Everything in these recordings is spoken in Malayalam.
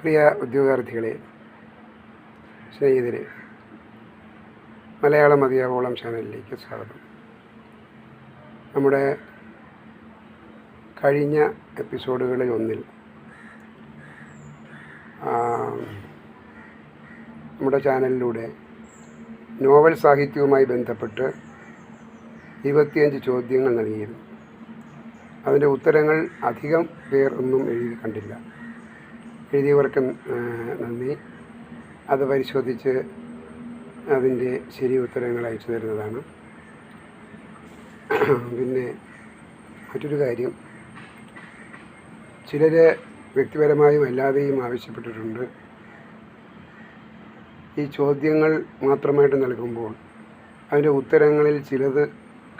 പ്രിയ ഉദ്യോഗാർത്ഥികളെ സ്നേഹിതരെ മലയാളം മതിയാവോളം ചാനലിലേക്ക് സ്വാഗതം. നമ്മുടെ കഴിഞ്ഞ എപ്പിസോഡുകളിൽ ഒന്നിൽ നമ്മുടെ ചാനലിലൂടെ നോവൽ സാഹിത്യവുമായി ബന്ധപ്പെട്ട് ഇരുപത്തിയഞ്ച് ചോദ്യങ്ങൾ നൽകിയിരുന്നു. അതിന്റെ ഉത്തരങ്ങൾ അധികം പേർ ഒന്നും എഴുതി കണ്ടില്ല. എഴുതിയവർക്ക് നന്ദി. അത് പരിശോധിച്ച് അതിന്റെ ശരി ഉത്തരങ്ങൾ അയച്ചു തരുന്നതാണ്. പിന്നെ മറ്റൊരു കാര്യം. ചിലർ വ്യക്തിപരമായും അല്ലാതെയും ആവശ്യപ്പെട്ടിട്ടുണ്ട്. ഈ ചോദ്യങ്ങൾ മാത്രമായിട്ട് നൽകുമ്പോൾ അതിന്റെ ഉത്തരങ്ങളിൽ ചിലത്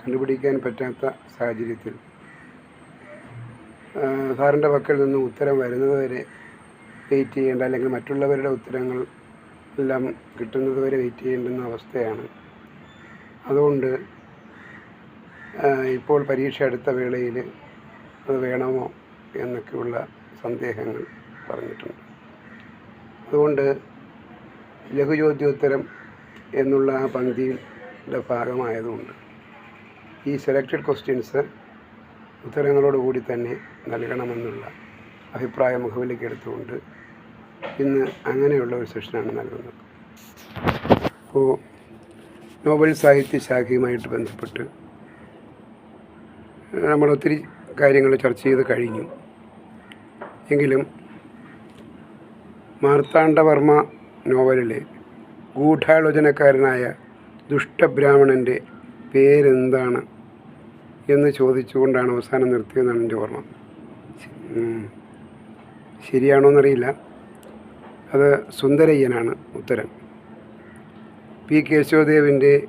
കണ്ടുപിടിക്കാൻ പറ്റാത്ത സാഹചര്യത്തിൽ സാറിന്റെ പക്കൽ നിന്ന് ഉത്തരം വരുന്നത് വരെ വെയിറ്റ് ചെയ്യേണ്ട അല്ലെങ്കിൽ മറ്റുള്ളവരുടെ ഉത്തരങ്ങൾ എല്ലാം കിട്ടുന്നത് വരെ വെയിറ്റ് ചെയ്യേണ്ടുന്ന അവസ്ഥയാണ്. അതുകൊണ്ട് ഇപ്പോൾ പരീക്ഷ അടുത്ത വേളയിൽ അത് വേണമോ എന്നൊക്കെയുള്ള സന്ദേഹങ്ങൾ പറഞ്ഞിട്ടുണ്ട്. അതുകൊണ്ട് ലഘുചോദ്യോത്തരം എന്നുള്ള ആ പങ്ക്തിയുടെ ഭാഗമായതുകൊണ്ട് ഈ സെലക്റ്റഡ് ക്വസ്റ്റ്യൻസ് ഉത്തരങ്ങളോടുകൂടി തന്നെ നൽകണമെന്നുള്ള അഭിപ്രായം മുഖവിലേക്ക് എടുത്തുകൊണ്ട് ഇന്ന് അങ്ങനെയുള്ള ഒരു സെഷനാണ് നൽകുന്നത്. അപ്പോൾ നോബൽ സാഹിത്യ ശാഖയുമായിട്ട് ബന്ധപ്പെട്ട് നമ്മൾ ഒത്തിരി കാര്യങ്ങൾ ചർച്ച ചെയ്ത് കഴിഞ്ഞു. എങ്കിലും മാർത്താണ്ഡവർമ്മ നോവലിലെ ഗൂഢാലോചനക്കാരനായ ദുഷ്ടബ്രാഹ്മണന്റെ പേരെന്താണ് എന്ന് ചോദിച്ചുകൊണ്ടാണ് അവസാനം നിർത്തിയതെന്നാണ് എന്റെ ഓർമ്മ. ശരിയാണോ എന്നറിയില്ല അത് സുന്ദരയ്യനാണ് ഉത്തരം. പി. കേശവദേവിന്റെ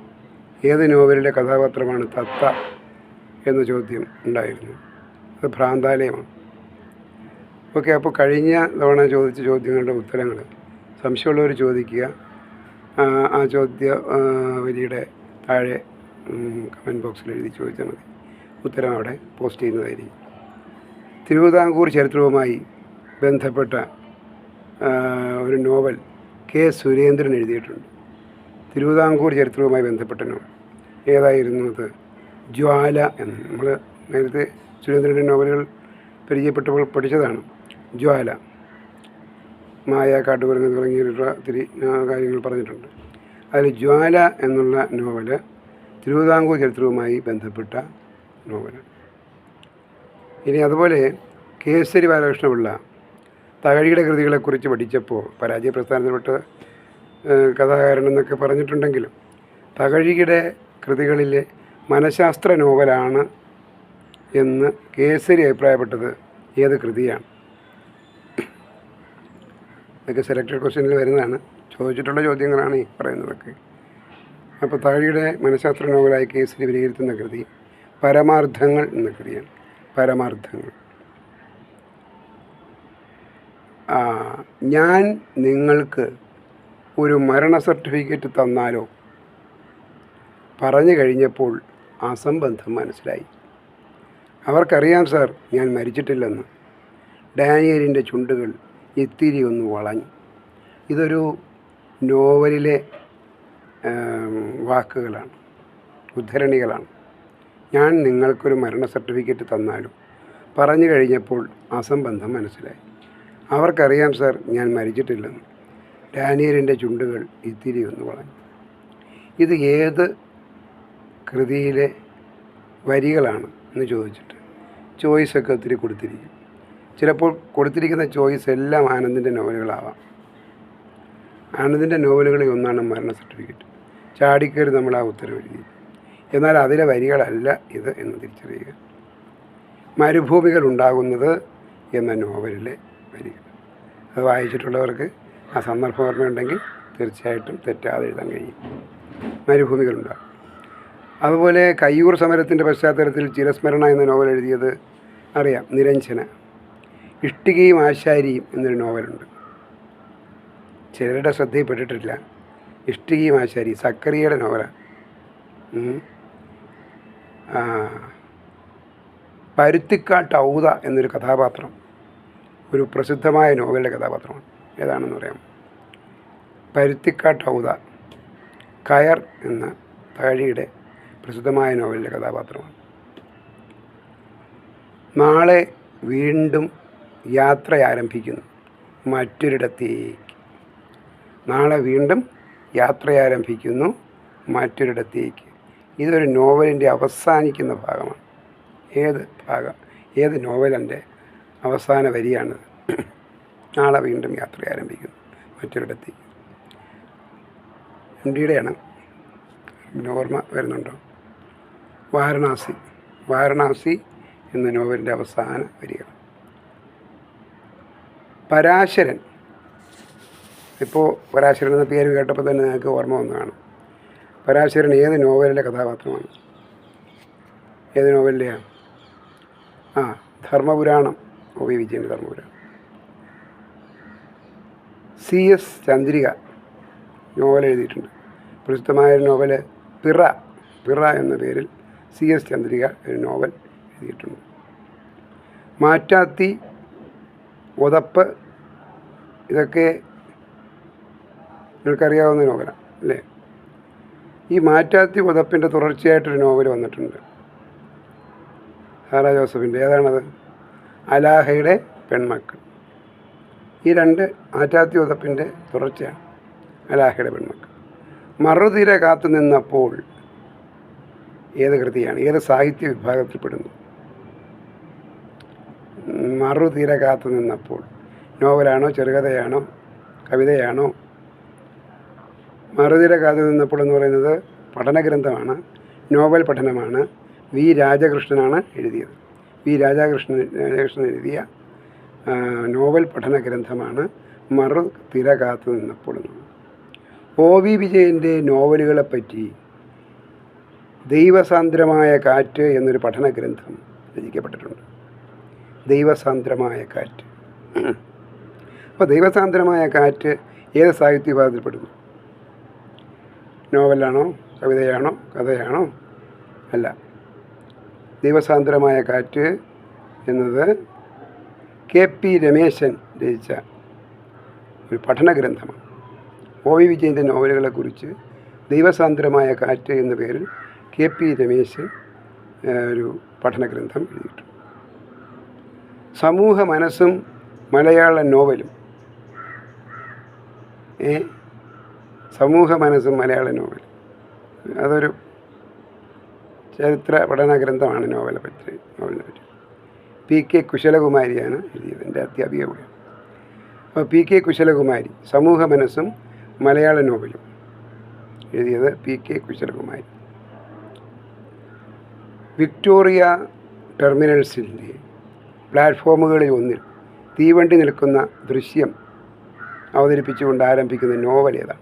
ഏത് നോവലിലെ കഥാപാത്രമാണ് തത്ത എന്ന ചോദ്യം ഉണ്ടായിരുന്നു. അത് ഭ്രാന്താലയമാണ്. ഓക്കെ അപ്പോൾ കഴിഞ്ഞ തവണ ചോദിച്ച ചോദ്യങ്ങളുടെ ഉത്തരങ്ങൾ. സംശയമുള്ളവർ ചോദിക്കുക. ആ, ചോദ്യ വരിയുടെ താഴെ കമന്റ് ബോക്സിൽ എഴുതി ചോദിച്ചാൽ മതി. ഉത്തരം അവിടെ പോസ്റ്റ് ചെയ്യുന്നതായിരിക്കും. തിരുവിതാംകൂർ ചരിത്രവുമായി ബന്ധപ്പെട്ട ഒരു നോവൽ കെ സുരേന്ദ്രൻ എഴുതിയിട്ടുണ്ട്. തിരുവിതാംകൂർ ചരിത്രവുമായി ബന്ധപ്പെട്ട നോവൽ. ഏതായിരുന്നു അത്? ജ്വാല എന്ന്. നമ്മൾ നേരത്തെ സുരേന്ദ്രന്റെ നോവലുകൾ പരിചയപ്പെട്ടപ്പോൾ പഠിച്ചതാണ്. ജ്വാല. മായ കാട്ടുകുരങ്ങ് തുടങ്ങിയിട്ടുള്ള ഒത്തിരി കാര്യങ്ങൾ പറഞ്ഞിട്ടുണ്ട്. അതിൽ ജ്വാല എന്നുള്ള നോവൽ തിരുവിതാംകൂർ ചരിത്രവുമായി ബന്ധപ്പെട്ട നോവൽ ഇനി അതുപോലെ കേസരി ബാലകൃഷ്ണപിള്ള തകഴിയുടെ കൃതികളെക്കുറിച്ച് പഠിച്ചപ്പോൾ പരാജയ പ്രസ്ഥാനത്തിൽപ്പെട്ട കഥാകാരൻ എന്നൊക്കെ പറഞ്ഞിട്ടുണ്ടെങ്കിലും തകഴിയുടെ കൃതികളിലെ മനഃശാസ്ത്ര നോവലാണ് എന്ന് കേസരി അഭിപ്രായപ്പെട്ടത് ഏത് കൃതിയാണ്? ഇതൊക്കെ സെലക്റ്റഡ് ക്വസ്റ്റ്യനിൽ വരുന്നതാണ്. ചോദിച്ചിട്ടുള്ള ചോദ്യങ്ങളാണ് ഈ പറയുന്നതൊക്കെ. അപ്പോൾ തകഴിയുടെ മനഃശാസ്ത്ര നോവലായി കേസരി വിലയിരുത്തുന്ന കൃതി പരമാർത്ഥങ്ങൾ എന്ന കൃതിയാണ്. പരമാർത്ഥങ്ങൾ ആ, ഞാൻ നിങ്ങൾക്ക് ഒരു മരണ സർട്ടിഫിക്കറ്റ് തന്നാലോ? പറഞ്ഞു കഴിഞ്ഞപ്പോൾ അസംബന്ധം മനസ്സിലായി. അവർക്കറിയാം സാർ ഞാൻ മരിച്ചിട്ടില്ലെന്ന്. ഡാനിയലിന്റെ ചുണ്ടുകൾ ഇത്തിരി ഒന്ന് വളഞ്ഞു. ഇതൊരു നോവലിലെ വാക്കുകളാണ് ഉദ്ധരണികളാണ്. ഞാൻ നിങ്ങൾക്കൊരു മരണ സർട്ടിഫിക്കറ്റ് തന്നാലും? പറഞ്ഞു കഴിഞ്ഞപ്പോൾ അസംബന്ധം മനസ്സിലായി. അവർക്കറിയാം സാർ ഞാൻ മരിച്ചിട്ടില്ലെന്ന്. ഡാനിയലിന്റെ ചുണ്ടുകൾ ഇത്തിരി ഒന്ന് വളഞ്ഞു. ഇത് ഏത് കൃതിയിലെ വരികളാണ്? എന്ന് ചോദിച്ചിട്ട്. ചോയ്സൊക്കെ ഒത്തിരി കൊടുത്തിരിക്കും. ചിലപ്പോൾ കൊടുത്തിരിക്കുന്ന ചോയ്സ് എല്ലാം ആനന്ദിന്റെ നോവലുകളാവാം. ആനന്ദിന്റെ നോവലുകളിൽ ഒന്നാണ് മരണ സർട്ടിഫിക്കറ്റ്. ചാടിക്കയറി നമ്മൾ ആ ഉത്തരവ് എഴുതി. എന്നാൽ അതിലെ വരികളല്ല ഇത് എന്ന് തിരിച്ചറിയുക. മരുഭൂമികൾ ഉണ്ടാകുന്നത് എന്ന നോവലിലെ വരികൾ അത് വായിച്ചിട്ടുള്ളവർക്ക് ആ സന്ദർഭം ഓർമ്മയുണ്ടെങ്കിൽ തീർച്ചയായിട്ടും തെറ്റാതെ എഴുതാൻ കഴിയും. മരുഭൂമികളുണ്ടാകും അതുപോലെ കയ്യൂർ സമരത്തിന്റെ പശ്ചാത്തലത്തിൽ ചിരസ്മരണ എന്ന നോവൽ എഴുതിയത് അറിയാം നിരഞ്ജന. ഇഷ്ടികയും ആശാരിയും എന്നൊരു നോവലുണ്ട്. ചിലരുടെ ശ്രദ്ധയിൽപ്പെട്ടിട്ടില്ല ഇഷ്ടികയും ആശാരി സക്കറിയയുടെ നോവലാണ് പരുത്തിക്കാട്ട് ഔത എന്നൊരു കഥാപാത്രം. ഒരു പ്രസിദ്ധമായ നോവലിന്റെ കഥാപാത്രമാണ്. ഏതാണെന്ന് പറയാം. പരുത്തിക്കാട്ട് ഔത കയർ എന്ന തകഴിയുടെ പ്രസിദ്ധമായ നോവലിലെ കഥാപാത്രമാണ്. നാളെ വീണ്ടും യാത്ര ആരംഭിക്കുന്നു മറ്റൊരിടത്തേക്ക്. നാളെ വീണ്ടും യാത്ര ആരംഭിക്കുന്നു മറ്റൊരിടത്തേക്ക്. ഇതൊരു നോവലിന്റെ അവസാനിക്കുന്ന ഭാഗമാണ്. ഏത് ഭാഗം? ഏത് നോവലിന്റെ അവസാന വരിയാണ്. നാളെ വീണ്ടും യാത്ര ആരംഭിക്കുന്നു മറ്റൊരിടത്തേക്ക് ഇന്ത്യയുടെയാണ്. ഓർമ്മ വരുന്നുണ്ടോ? വാരണാസി. വാരണാസി എന്ന നോവലിന്റെ അവസാന വരികൾ. പരാശരൻ. ഇപ്പോൾ പരാശരൻ എന്ന പേര് കേട്ടപ്പോൾ തന്നെ നിങ്ങൾക്ക് ഓർമ്മ വന്നതാണ് പരാശരൻ ഏത് നോവലിലെ കഥാപാത്രമാണ്? ഏത് നോവലിലെയാണ് ആ Dharmapuranam. O V Vijayan Dharmapuram C S Chandrika novel എഴുതിയിട്ടുണ്ട്. പ്രസിദ്ധമായ നോവൽ പിറ പിറ എന്ന പേരിൽ സി എസ് ചന്ദ്രിക ഒരു നോവൽ എഴുതിയിട്ടുണ്ട്. മാറ്റാത്തി ഉതപ്പ് ഇതൊക്കെ നിങ്ങൾക്കറിയാവുന്ന നോവലാണ് അല്ലേ? ഈ മാറ്റാത്തി ഉതപ്പിന്റെ തുടർച്ചയായിട്ടൊരു നോവൽ വന്നിട്ടുണ്ട്. സാറാ ജോസഫിന്റെ ഏതാണത്? അലാഹയുടെ പെൺമക്കൾ. ഈ രണ്ട് ആറ്റാത്തി ഉതപ്പിന്റെ തുടർച്ചയാണ് അലാഹയുടെ പെൺമക്കൾ. മറുതിര കാത്തു നിന്നപ്പോൾ ഏത് കൃതിയാണ് ഏത് സാഹിത്യ വിഭാഗത്തിൽപ്പെടുന്നു? മറുതിര കാത്തു നിന്നപ്പോൾ നോവലാണോ ചെറുകഥയാണോ കവിതയാണോ? മറുതിര കാത്തു നിന്നപ്പോൾ എന്ന് പറയുന്നത് പഠനഗ്രന്ഥമാണ് നോവൽ പഠനമാണ് വി രാജകൃഷ്ണനാണ് എഴുതിയത്. വി രാജാകൃഷ്ണൻ രാജാകൃഷ്ണൻ എഴുതിയ നോവൽ പഠന ഗ്രന്ഥമാണ് മറു തിര കാത്തു നിന്നപ്പോൾ ഒ വി വിജയന്റെ നോവലുകളെപ്പറ്റി ദൈവസാന്ദ്രമായ കാറ്റ് എന്നൊരു പഠന ഗ്രന്ഥം രചിക്കപ്പെട്ടിട്ടുണ്ട്. ദൈവസാന്ദ്രമായ കാറ്റ്. അപ്പോൾ ദൈവസാന്ദ്രമായ കാറ്റ് ഏത് സാഹിത്യ വിഭാഗത്തിൽപ്പെടുന്നു? നോവലാണോ കവിതയാണോ കഥയാണോ? അല്ല. ദൈവസാന്ദ്രമായ കാറ്റ് എന്നത് കെ പി രമേശൻ രചിച്ച ഒരു പഠന ഗ്രന്ഥമാണ് ഒ വി വിജയന്റെ നോവലുകളെക്കുറിച്ച് ദൈവസാന്ദ്രമായ കാറ്റ് എന്ന പേരിൽ കെ പി രമേശൻ ഒരു പഠനഗ്രന്ഥം എഴുതിയിട്ടുണ്ട്. സമൂഹ മനസ്സും മലയാള നോവലും. ഏ സമൂഹ മനസ്സും മലയാള നോവൽ അതൊരു ചരിത്ര പഠന ഗ്രന്ഥമാണ് നോവലെ പറ്റി നോവലിനെ പറ്റി. പി കെ കുശലകുമാരിയാണ് എഴുതിയത് എന്റെ അധ്യാപിക കൂടെ. അപ്പോൾ പി കെ കുശലകുമാരി സമൂഹ മനസ്സും മലയാള നോവലും. എഴുതിയത് പി കെ കുശലകുമാരി. വിക്ടോറിയ ടെർമിനൽസിന്റെ പ്ലാറ്റ്ഫോമുകളിൽ ഒന്നിൽ തീവണ്ടി നിൽക്കുന്ന ദൃശ്യം അവതരിപ്പിച്ചുകൊണ്ട് ആരംഭിക്കുന്ന നോവൽ ഏതാണ്?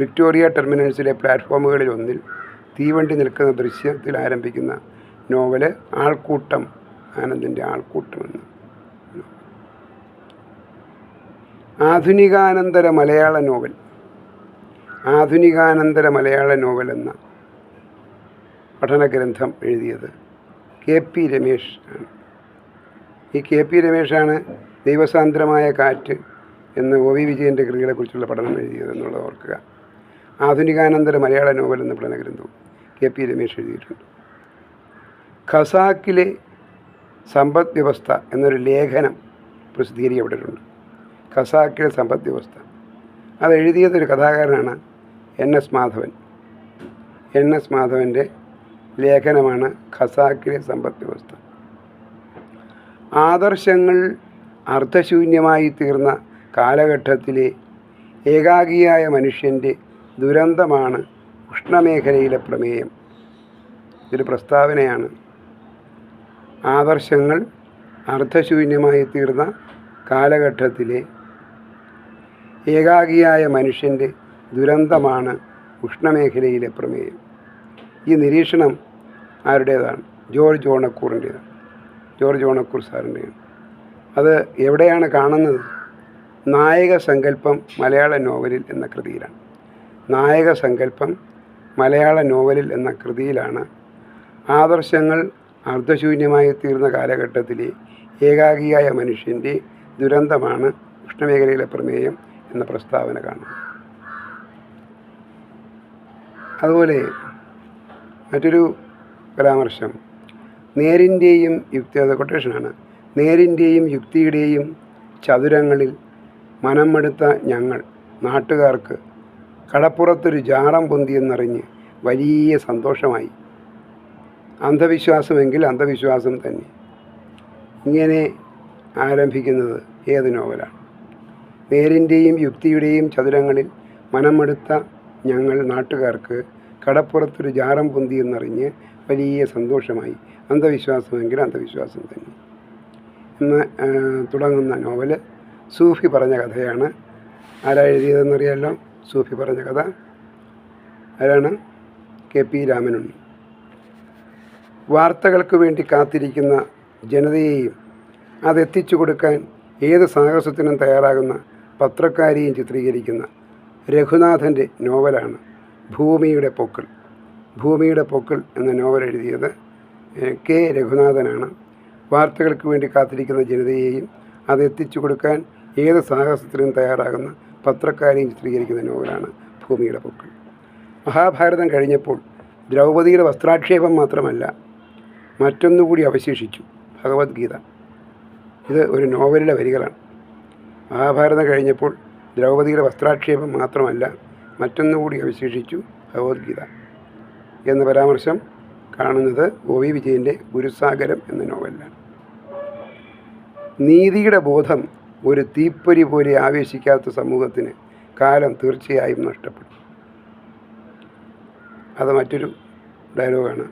വിക്ടോറിയ ടെർമിനൽസിലെ പ്ലാറ്റ്ഫോമുകളിൽ ഒന്നിൽ തീവണ്ടി നിൽക്കുന്ന ദൃശ്യത്തിൽ ആരംഭിക്കുന്ന നോവൽ ആൾക്കൂട്ടം ആനന്ദിന്റെ ആൾക്കൂട്ടം ആധുനികാനന്തര മലയാള നോവൽ. ആധുനികാനന്തര മലയാള നോവൽ എന്ന പഠനഗ്രന്ഥം എഴുതിയത് കെ പി രമേഷ് ആണ്. ഈ കെ പി രമേഷാണ് ദൈവസാന്ദ്രമായ കാറ്റ് എന്ന് ഒ വി വിജയന്റെ കൃതികളെക്കുറിച്ചുള്ള പഠനം എഴുതിയത് എന്നുള്ളത് ഓർക്കുക. ആധുനികാനന്തര മലയാള നോവൽ എന്ന പഠന ഗ്രന്ഥവും കെ പി രമേശ് എഴുതിയിട്ടുണ്ട്. ഖസാക്കിലെ സമ്പദ് വ്യവസ്ഥ എന്നൊരു ലേഖനം പ്രസിദ്ധീകരിക്കപ്പെട്ടിട്ടുണ്ട് ഖസാക്കിലെ സമ്പദ് വ്യവസ്ഥ. അത് എഴുതിയത് ഒരു കഥാകാരനാണ് N S Madhavan. N S മാധവന്റെ ലേഖനമാണ് ഖസാക്കിലെ സമ്പദ് വ്യവസ്ഥ. ആദർശങ്ങൾ അർത്ഥശൂന്യമായി തീർന്ന കാലഘട്ടത്തിലെ ഏകാഗിയായ മനുഷ്യന്റെ ദുരന്തമാണ് ഉഷ്ണമേഖലയിലെ പ്രമേയം. ഇതൊരു പ്രസ്താവനയാണ്. ആദർശങ്ങൾ അർത്ഥശൂന്യമായി തീർന്ന കാലഘട്ടത്തിലെ ഏകാഗിയായ മനുഷ്യന്റെ ദുരന്തമാണ് ഉഷ്ണമേഖലയിലെ പ്രമേയം. ഈ നിരീക്ഷണം ആരുടേതാണ്? ജോർജ് ഓണക്കൂറിന്റേതാണ് ജോർജ് ഓണക്കൂർ സാറിന്റെയാണ് അത് എവിടെയാണ് കാണുന്നത്? നായക സങ്കല്പം മലയാള നോവലിൽ എന്ന കൃതിയിലാണ്. നായക സങ്കല്പം മലയാള നോവലിൽ എന്ന കൃതിയിലാണ് ആദർശങ്ങൾ അർദ്ധശൂന്യമായി തീർന്ന കാലഘട്ടത്തിലെ ഏകാഗിയായ മനുഷ്യന്റെ ദുരന്തമാണ് ഉഷ്ണമേഖലയിലെ പ്രമേയം എന്ന പ്രസ്താവന കാണുന്നത്. അതുപോലെ മറ്റൊരു പരാമർശം നേരിന്റെയും യുക്തി അത് കൊട്ടേഷനാണ് നേരിന്റെയും യുക്തിയുടെയും ചതുരങ്ങളിൽ മനം മടുത്ത ഞങ്ങൾ നാട്ടുകാർക്ക് കടപ്പുറത്തൊരു ജാറം പൊന്തിയെന്നറിഞ്ഞ് വലിയ സന്തോഷമായി. അന്ധവിശ്വാസമെങ്കിൽ അന്ധവിശ്വാസം തന്നെ. ഇങ്ങനെ ആരംഭിക്കുന്നത് ഏത് നോവലാണ്? നേരിന്റെയും യുക്തിയുടെയും ചതുരങ്ങളിൽ മനമെടുത്ത ഞങ്ങൾ നാട്ടുകാർക്ക് കടപ്പുറത്തൊരു ജാറം പൊന്തിയെന്നറിഞ്ഞ് വലിയ സന്തോഷമായി. അന്ധവിശ്വാസമെങ്കിൽ അന്ധവിശ്വാസം തന്നെ. എന്ന് തുടങ്ങുന്ന നോവൽ സൂഫി പറഞ്ഞ കഥയാണ്. ആരാ എഴുതിയതെന്നറിയാമല്ലോ സൂഫി പറഞ്ഞ കഥ. ആരാണ്? കെ പി രാമനുണ്ണി വാർത്തകൾക്ക് വേണ്ടി കാത്തിരിക്കുന്ന ജനതയെയും അതെത്തിച്ചു കൊടുക്കാൻ ഏത് സാഹസത്തിനും തയ്യാറാകുന്ന പത്രക്കാരെയും ചിത്രീകരിക്കുന്ന രഘുനാഥന്റെ നോവലാണ് ഭൂമിയുടെ പൊക്കിൾ. ഭൂമിയുടെ പൊക്കിൾ എന്ന നോവൽ എഴുതിയത് കെ രഘുനാഥനാണ്. വാർത്തകൾക്ക് വേണ്ടി കാത്തിരിക്കുന്ന ജനതയെയും അതെത്തിച്ചു കൊടുക്കാൻ ഏത് സാഹസത്തിനും തയ്യാറാകുന്ന പത്രക്കാരെയും ചിത്രീകരിക്കുന്ന നോവലാണ് ഭൂമിയുടെ പൊക്കൾ. മഹാഭാരതം കഴിഞ്ഞപ്പോൾ ദ്രൗപദിയുടെ വസ്ത്രാക്ഷേപം മാത്രമല്ല മറ്റൊന്നുകൂടി അവശേഷിച്ചു ഭഗവത്ഗീത. ഇത് ഒരു നോവലിലെ വരികളാണ്. മഹാഭാരതം കഴിഞ്ഞപ്പോൾ ദ്രൗപദിയുടെ വസ്ത്രാക്ഷേപം മാത്രമല്ല മറ്റൊന്നുകൂടി അവശേഷിച്ചു ഭഗവത്ഗീത എന്ന പരാമർശം കാണുന്നത് ഒ വി വിജയന്റെ ഗുരുസാഗരം എന്ന നോവലിലാണ്. നീതിയുടെ ബോധം ഒരു തീപ്പൊരി പോലെ ആവേശിക്കാത്ത സമൂഹത്തിന് കാലം തീർച്ചയായും നഷ്ടപ്പെടും അത് മറ്റൊരു ഡയലോഗാണ്.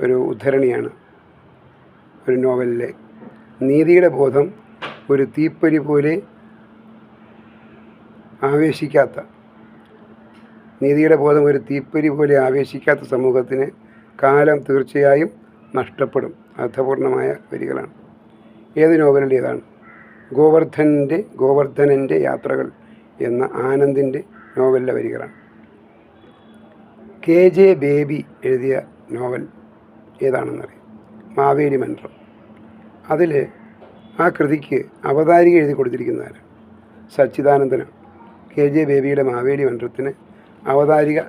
ഒരു ഉദ്ധരണിയാണ് ഒരു നോവലിലെ. നീതിയുടെ ബോധം ഒരു തീപ്പൊരി പോലെ ആവേശിക്കാത്ത നീതിയുടെ ബോധം ഒരു തീപ്പൊരി പോലെ ആവേശിക്കാത്ത സമൂഹത്തിന് കാലം തീർച്ചയായും നഷ്ടപ്പെടും. അർത്ഥപൂർണമായ വരികളാണ്. ഏത് നോവലിന്റേതാണ്? ഗോവർദ്ധന്റെ ഗോവർദ്ധനന്റെ യാത്രകൾ എന്ന ആനന്ദിന്റെ നോവലിലെ വരികളാണ്. കെ. ജെ. ബേബി എഴുതിയ നോവൽ ഏതാണെന്നറിയാം? മാവേലി മന്ത്രം. അതിൽ ആ കൃതിക്ക് അവതാരിക എഴുതി കൊടുത്തിരിക്കുന്നതാണ് സച്ചിദാനന്ദനാണ്. കെ. ജെ. ബേബിയുടെ മാവേലി മന്ത്രത്തിന് അവതാരിക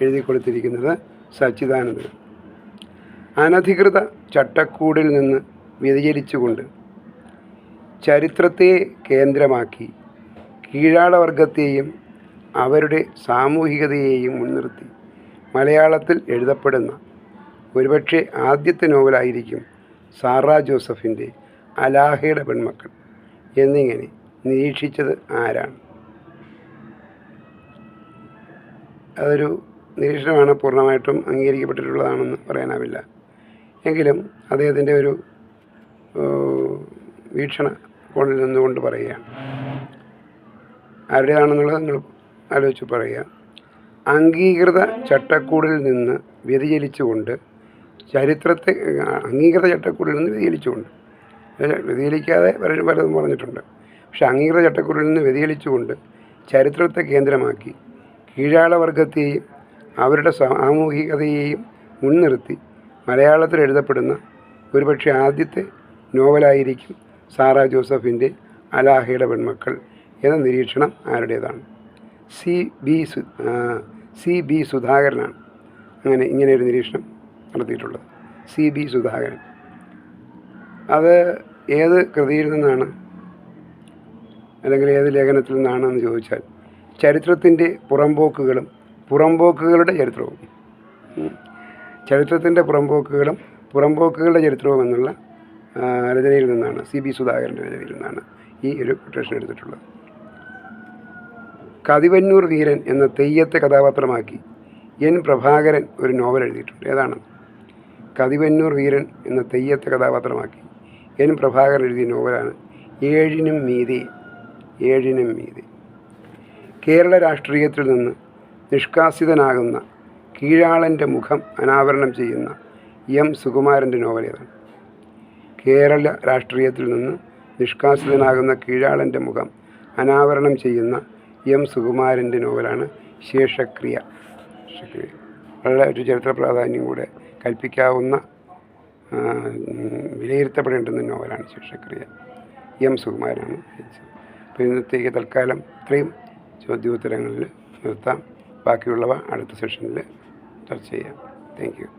എഴുതി കൊടുത്തിരിക്കുന്നത് സച്ചിദാനന്ദനാണ്. അനധികൃത ചട്ടക്കൂടിൽ നിന്ന് വ്യതിചലിച്ചുകൊണ്ട് ചരിത്രത്തെ കേന്ദ്രമാക്കി കീഴാളവർഗത്തെയും അവരുടെ സാമൂഹികതയെയും മുൻനിർത്തി മലയാളത്തിൽ എഴുതപ്പെടുന്ന ഒരുപക്ഷെ ആദ്യത്തെ നോവലായിരിക്കും സാറാ ജോസഫിന്റെ അലാഹയുടെ പെൺമക്കൾ എന്നിങ്ങനെ നിരീക്ഷിച്ചത് ആരാണ്? അതൊരു നിരീക്ഷണമാണ് പൂർണമായിട്ടും അംഗീകരിക്കപ്പെട്ടിട്ടുള്ളതാണെന്ന് പറയാനാവില്ല. എങ്കിലും അദ്ദേഹത്തിന്റെ ഒരു വീക്ഷണ കോണിൽ നിന്നുകൊണ്ട് പറയുകയാണ് ആരുടേതാണെന്നുള്ളത് നിങ്ങൾ ആലോചിച്ച് പറയുക. അംഗീകൃത ചട്ടക്കൂടിൽ നിന്ന് വ്യതിചലിച്ചുകൊണ്ട് ചരിത്രത്തെ അംഗീകൃത ചട്ടക്കൂടിൽ നിന്ന് വ്യതിചലിച്ചുകൊണ്ട്. വ്യതിചലിക്കാതെ പലരും പലതും പറഞ്ഞിട്ടുണ്ട്. പക്ഷെ അംഗീകൃത ചട്ടക്കൂടിൽ നിന്ന് വ്യതിചലിച്ചുകൊണ്ട് ചരിത്രത്തെ കേന്ദ്രമാക്കി കീഴാളവർഗത്തെയും അവരുടെ സാമൂഹികതയെയും മുൻനിർത്തി മലയാളത്തിൽ എഴുതപ്പെടുന്ന ഒരുപക്ഷെ ആദ്യത്തെ നോവലായിരിക്കും സാറാ ജോസഫിന്റെ അലാഹയുടെ പെൺമക്കൾ എന്ന നിരീക്ഷണം ആരുടേതാണ്? സി ബി സു സി ബി സുധാകരനാണ് അങ്ങനെ ഇങ്ങനെ ഒരു നിരീക്ഷണം നടത്തിയിട്ടുള്ളത്. C B Sudhakaran. അത് ഏത് കൃതിയിൽ നിന്നാണ്? അല്ലെങ്കിൽ ഏത് ലേഖനത്തിൽ നിന്നാണ് എന്ന് ചോദിച്ചാൽ ചരിത്രത്തിന്റെ പുറംപോക്കുകളും പുറംപോക്കുകളുടെ ചരിത്രവും. ചരിത്രത്തിന്റെ പുറംപോക്കുകളും പുറംപോക്കുകളുടെ ചരിത്രവും എന്നുള്ള രചനയിൽ നിന്നാണ് സി ബി സുധാകരന്റെ രചനയിൽ നിന്നാണ് ഈ ഒരു കൊട്ടേഷൻ എടുത്തിട്ടുള്ളത്. കതിവന്നൂർ വീരൻ എന്ന തെയ്യത്തെ കഥാപാത്രമാക്കി എൻ പ്രഭാകരൻ ഒരു നോവൽ എഴുതിയിട്ടുണ്ട്. ഏതാണ്? കതിവന്നൂർ വീരൻ എന്ന തെയ്യത്തെ കഥാപാത്രമാക്കി എൻ പ്രഭാകരൻ എഴുതിയ നോവലാണ് ഏഴിനും മീതി ഏഴിനും മീതി. കേരള രാഷ്ട്രീയത്തിൽ നിന്ന് നിഷ്കാസിതനാകുന്ന കീഴാളന്റെ മുഖം അനാവരണം ചെയ്യുന്ന എം സുകുമാരന്റെ നോവൽ ഏതാണ് കേരള രാഷ്ട്രീയത്തിൽ നിന്ന് നിഷ്കാസിതനാകുന്ന കീഴാളന്റെ മുഖം അനാവരണം ചെയ്യുന്ന എം സുകുമാരന്റെ നോവലാണ് ശേഷക്രിയ. ശേഷക്രിയ. വളരെ ഒരു ചരിത്ര പ്രാധാന്യം കൂടെ കൽപ്പിക്കാവുന്ന വിലയിരുത്തപ്പെടേണ്ടുന്ന നോവലാണ് ശേഷക്രിയ. എം സുകുമാരനാണ് അപ്പോൾ ഇന്നത്തേക്ക് തൽക്കാലം ഇത്രയും ചോദ്യോത്തരങ്ങളിൽ നിർത്താം. ബാക്കിയുള്ളവ അടുത്ത സെഷനിൽ ചർച്ച ചെയ്യാം. താങ്ക്